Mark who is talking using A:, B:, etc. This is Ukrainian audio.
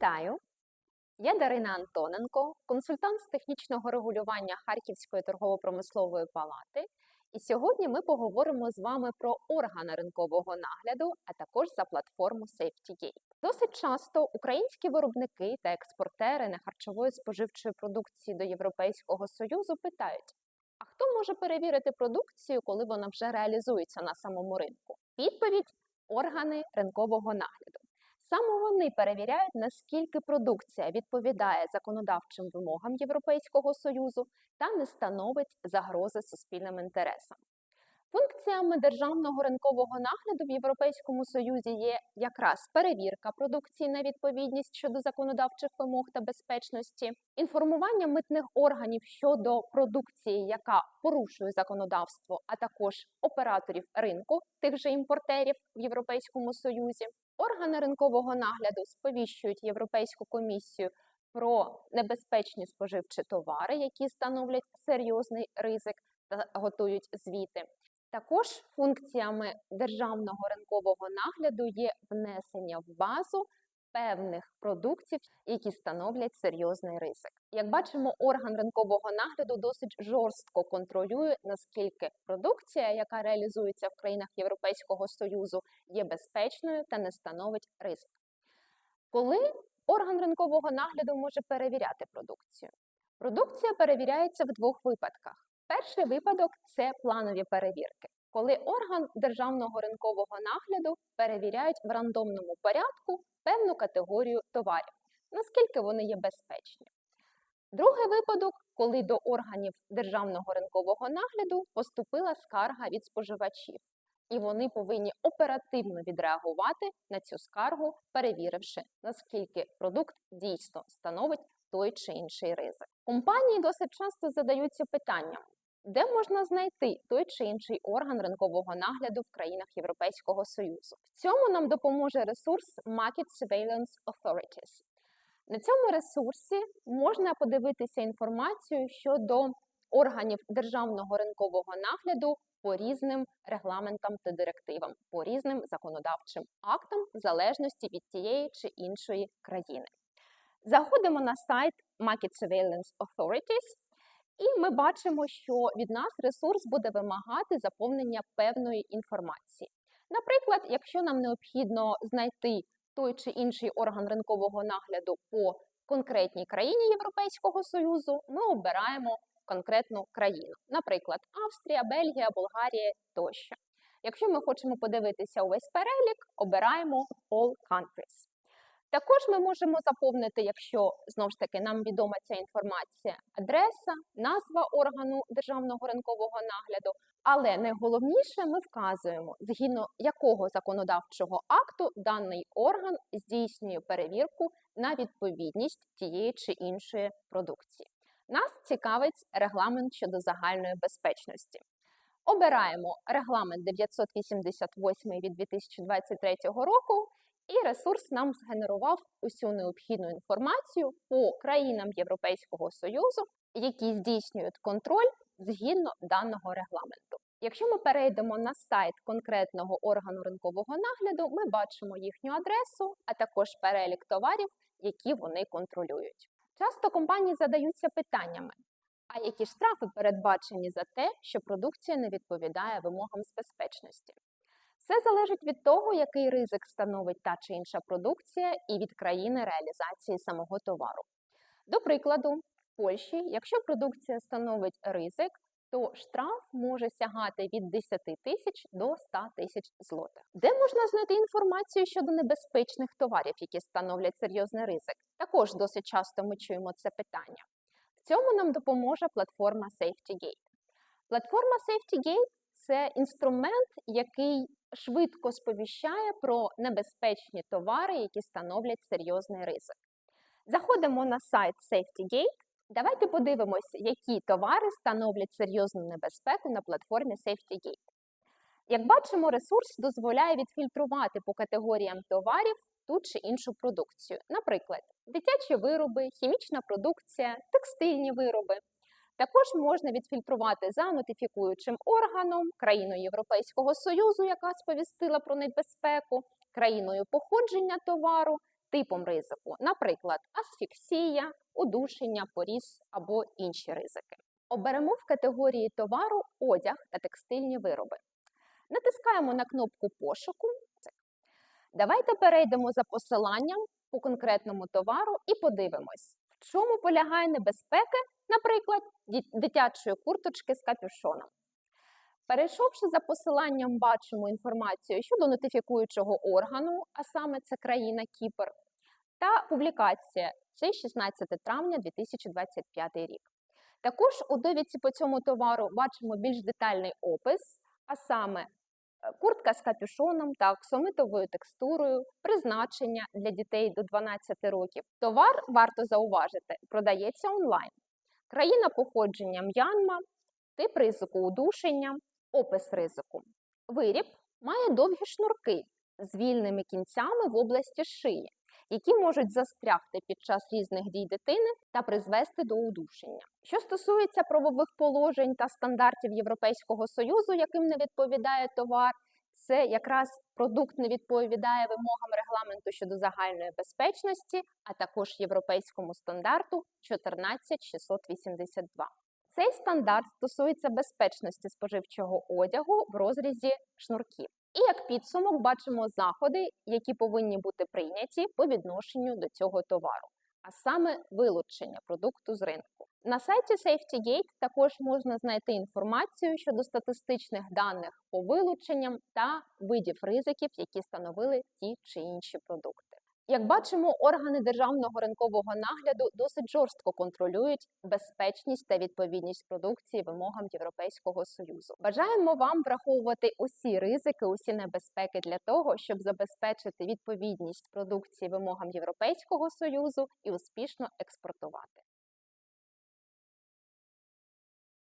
A: Вітаю! Я Дарина Антоненко, консультант з технічного регулювання Харківської торгово-промислової палати. І сьогодні ми поговоримо з вами про органи ринкового нагляду, а також за платформу SafetyGate. Досить часто українські виробники та експортери нехарчової споживчої продукції до Європейського Союзу питають: а хто може перевірити продукцію, коли вона вже реалізується на самому ринку? Відповідь органи ринкового нагляду. Саме вони перевіряють, наскільки продукція відповідає законодавчим вимогам Європейського Союзу та не становить загрози суспільним інтересам. Функціями державного ринкового нагляду в Європейському Союзі є якраз перевірка продукції на відповідність щодо законодавчих вимог та безпечності, інформування митних органів щодо продукції, яка порушує законодавство, а також операторів ринку тих же імпортерів в Європейському Союзі. Органи ринкового нагляду сповіщують Європейську комісію про небезпечні споживчі товари, які становлять серйозний ризик та готують звіти. Також функціями державного ринкового нагляду є внесення в базу певних продуктів, які становлять серйозний ризик. Як бачимо, орган ринкового нагляду досить жорстко контролює, наскільки продукція, яка реалізується в країнах Європейського Союзу, є безпечною та не становить ризик. Коли орган ринкового нагляду може перевіряти продукцію? Продукція перевіряється в двох випадках. Перший випадок це планові перевірки, коли орган державного ринкового нагляду перевіряють в рандомному порядку певну категорію товарів, наскільки вони є безпечні. Другий випадок, коли до органів державного ринкового нагляду поступила скарга від споживачів, і вони повинні оперативно відреагувати на цю скаргу, перевіривши, наскільки продукт дійсно становить той чи інший ризик. Компанії досить часто задаються питанням, де можна знайти той чи інший орган ринкового нагляду в країнах Європейського Союзу. В цьому нам допоможе ресурс Market Surveillance Authorities. На цьому ресурсі можна подивитися інформацію щодо органів державного ринкового нагляду по різним регламентам та директивам, по різним законодавчим актам, в залежності від тієї чи іншої країни. Заходимо на сайт Market Surveillance Authorities, і ми бачимо, що від нас ресурс буде вимагати заповнення певної інформації. Наприклад, якщо нам необхідно знайти той чи інший орган ринкового нагляду по конкретній країні Європейського Союзу, ми обираємо конкретну країну, наприклад, Австрія, Бельгія, Болгарія тощо. Якщо ми хочемо подивитися увесь перелік, обираємо All Countries. Також ми можемо заповнити, якщо знову ж таки нам відома ця інформація, адреса, назва органу державного ринкового нагляду. Але найголовніше ми вказуємо, згідно якого законодавчого акту даний орган здійснює перевірку на відповідність тієї чи іншої продукції. Нас цікавить регламент щодо загальної безпечності. Обираємо регламент 988 від 2023 року. І ресурс нам згенерував усю необхідну інформацію по країнам Європейського Союзу, які здійснюють контроль згідно даного регламенту. Якщо ми перейдемо на сайт конкретного органу ринкового нагляду, ми бачимо їхню адресу, а також перелік товарів, які вони контролюють. Часто компанії задаються питаннями: а які штрафи передбачені за те, що продукція не відповідає вимогам з безпечності? Все залежить від того, який ризик становить та чи інша продукція і від країни реалізації самого товару. До прикладу, в Польщі, якщо продукція становить ризик, то штраф може сягати від 10 тисяч до 100 тисяч злотих. Де можна знайти інформацію щодо небезпечних товарів, які становлять серйозний ризик? Також досить часто ми чуємо це питання. В цьому нам допоможе платформа SafetyGate. Платформа SafetyGate це інструмент, який швидко сповіщає про небезпечні товари, які становлять серйозний ризик. Заходимо на сайт SafetyGate. Давайте подивимося, які товари становлять серйозну небезпеку на платформі SafetyGate. Як бачимо, ресурс дозволяє відфільтрувати по категоріям товарів ту чи іншу продукцію. Наприклад, дитячі вироби, хімічна продукція, текстильні вироби. Також можна відфільтрувати за нотифікуючим органом, країною Європейського Союзу, яка сповістила про небезпеку, країною походження товару типом ризику, наприклад, асфіксія, удушення, поріз або інші ризики. Оберемо в категорії товару одяг та текстильні вироби. Натискаємо на кнопку пошуку. Давайте перейдемо за посиланням по конкретному товару і подивимось, чому полягає небезпека, наприклад, дитячої курточки з капюшоном. Перейшовши за посиланням, бачимо інформацію щодо нотифікуючого органу, а саме це країна Кіпр, та публікація це 16 травня 2025 рік. Також у довідці по цьому товару бачимо більш детальний опис, а саме куртка з капюшоном та оксамитовою текстурою, призначення для дітей до 12 років. Товар варто зауважити, продається онлайн. Країна походження М'янма, тип ризику удушення, опис ризику. Виріб має довгі шнурки з вільними кінцями в області шиї, які можуть застрягти під час різних дій дитини та призвести до удушення. Що стосується правових положень та стандартів Європейського союзу, яким не відповідає товар, це якраз продукт не відповідає вимогам регламенту щодо загальної безпечності, а також європейському стандарту 14682. Цей стандарт стосується безпечності споживчого одягу в розрізі шнурків. І як підсумок бачимо заходи, які повинні бути прийняті по відношенню до цього товару, а саме вилучення продукту з ринку. На сайті SafetyGate також можна знайти інформацію щодо статистичних даних по вилученням та видів ризиків, які становили ті чи інші продукти. Як бачимо, органи державного ринкового нагляду досить жорстко контролюють безпечність та відповідність продукції вимогам Європейського союзу. Бажаємо вам враховувати усі ризики, усі небезпеки для того, щоб забезпечити відповідність продукції вимогам Європейського союзу і успішно експортувати.